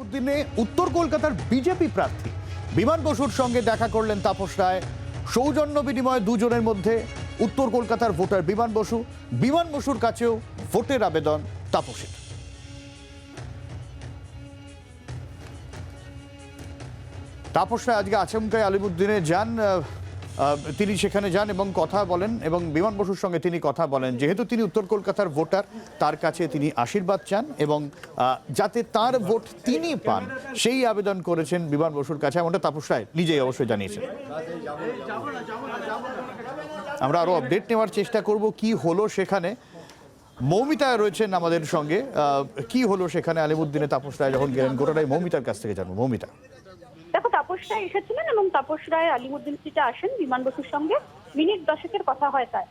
আলিপুদ্দিনে উত্তর কলকাতার বিজেপি প্রার্থী। বিমান বসুর সঙ্গে দেখা করলেন তাপস রায়। সৌজন্য বিনিময়ে দুজনের মধ্যে উত্তর কলকাতার ভোটার বিমান বসু। বিমান বসুর কাছেও ভোটের আবেদন তাপসের। তাপস রায় আজকে আচমকায় আলিমুদ্দিনে যান তিনি সেখানে যান এবং কথা বলেন এবং বিমান বসুর সঙ্গে তিনি কথা বলেন। যেহেতু তিনি উত্তর কলকাতার ভোটার, তার কাছে তিনি আশীর্বাদ চান এবং যাতে তার ভোট তিনি পান, সেই আবেদন করেছেন বিমান বসুর কাছে। এমনটা তাপস রায় নিজেই অবশ্যই জানিয়েছেন। আমরা আরও আপডেট নেওয়ার চেষ্টা করব কি হলো সেখানে। মৌমিতা রয়েছেন আমাদের সঙ্গে। কি হলো সেখানে আলিমুদ্দিনে? তাপস রায় যখন গেলেন গোটাটাই মৌমিতার কাছ থেকে জানব। মৌমিতা। দেখো তাপস রায় এসেছিলেন এবং তাপস রায় আলিমুদ্দিন সিটে আসেন বিমান বসুর সঙ্গে। মিনিট দশকের কথা হয় তার।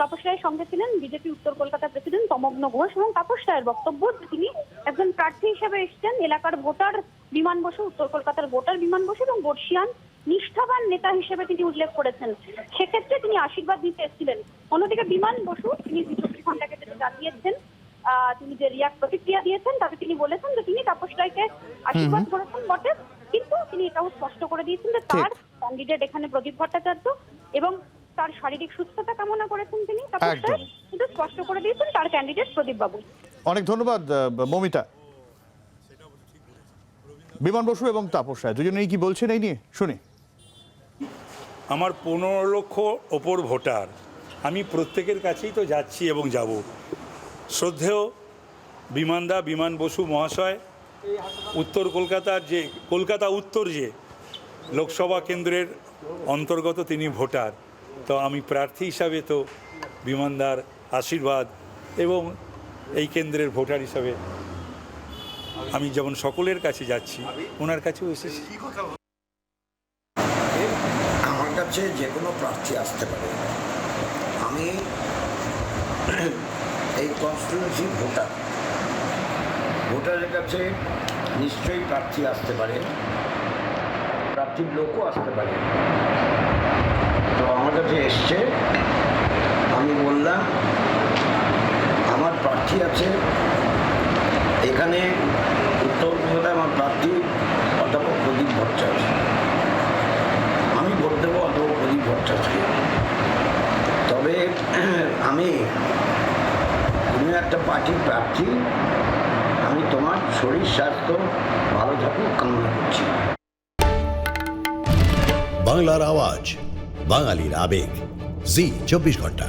তাপস রায়ের সঙ্গে ছিলেন বিজেপি উত্তর কলকাতার প্রেসিডেন্ট তমগ্ন ঘোষ এবং তাপস রায়ের বক্তব্য তিনি একজন প্রার্থী হিসেবে এসেছেন এলাকার ভোটার বিমান বসু উত্তর কলকাতার ভোটার বিমান বসু এবং বর্ষিয়ান নিষ্ঠাবান নেতা হিসেবে তিনি উল্লেখ করেছেন। সেক্ষেত্রে তিনি আশীর্বাদ দিতে এসেছিলেন। অন্যদিকে বিমান বসু তিনি চব্বিশ ঘন্টাকে যেটা জানিয়েছেন আহ, তিনি যে রিয়াক্ট প্রতিক্রিয়া দিয়েছেন তাতে তিনি বলেছেন যে তিনি তাপস রায়কে আশীর্বাদ করেছেন বটে। তিনি এটাও স্পষ্ট করে দিয়েছেন যে তার ক্যান্ডিডেট এখানে প্রদীপ ভট্টাচার্য এবং তার শারীরিক সুস্থতা কামনা করেছেন তিনি কিন্তু স্পষ্ট করে দিয়েছেন তার ক্যান্ডিডেট প্রদীপ বাবু অনেক ধন্যবাদ মমিতা। বিমান বসু এবং তাপস রায় দুজনেই কি বলছেন এই নিয়ে? শুনি। আমার পনেরো লক্ষ ওপর ভোটার। আমি প্রত্যেকের কাছেই তো যাচ্ছি এবং যাব। শ্রদ্ধেয় বিমানদা বিমান বসু মহাশয় উত্তর কলকাতার যে, কলকাতা উত্তর যে লোকসভা কেন্দ্রের অন্তর্গত তিনি ভোটার। তো আমি প্রার্থী হিসাবে তো বিমানদার আশীর্বাদ এবং এই কেন্দ্রের ভোটার হিসাবে আমি যেমন সকলের কাছে যাচ্ছি, ওনার কাছেও এসেছি। আমার কাছে যে কোনো প্রার্থী আসতে পারে। আমি এই কনস্টিটিউন্সি ভোটার। ভোটারের কাছে নিশ্চয়ই প্রার্থী আসতে পারে। প্রার্থীর লোকও আসতে পারে। তো আমার কাছে এসছে, আমি বললাম, আমার প্রার্থী আছে। এখানে উত্তর কলকাতায় আমার প্রার্থী অধ্যাপক প্রদীপ ভট্টাচার্য। আমি ভোট দেবো অধ্যাপক প্রদীপ ভট্টাচার্যকে। তবে আমি তুমি একটা পার্টির প্রার্থী। আমি তোমার শরীর, স্বাস্থ্য ভালো থাকুক, কামনা করছি। বাংলার আওয়াজ, বাঙালির আবেগ। জি, চব্বিশ ঘণ্টা।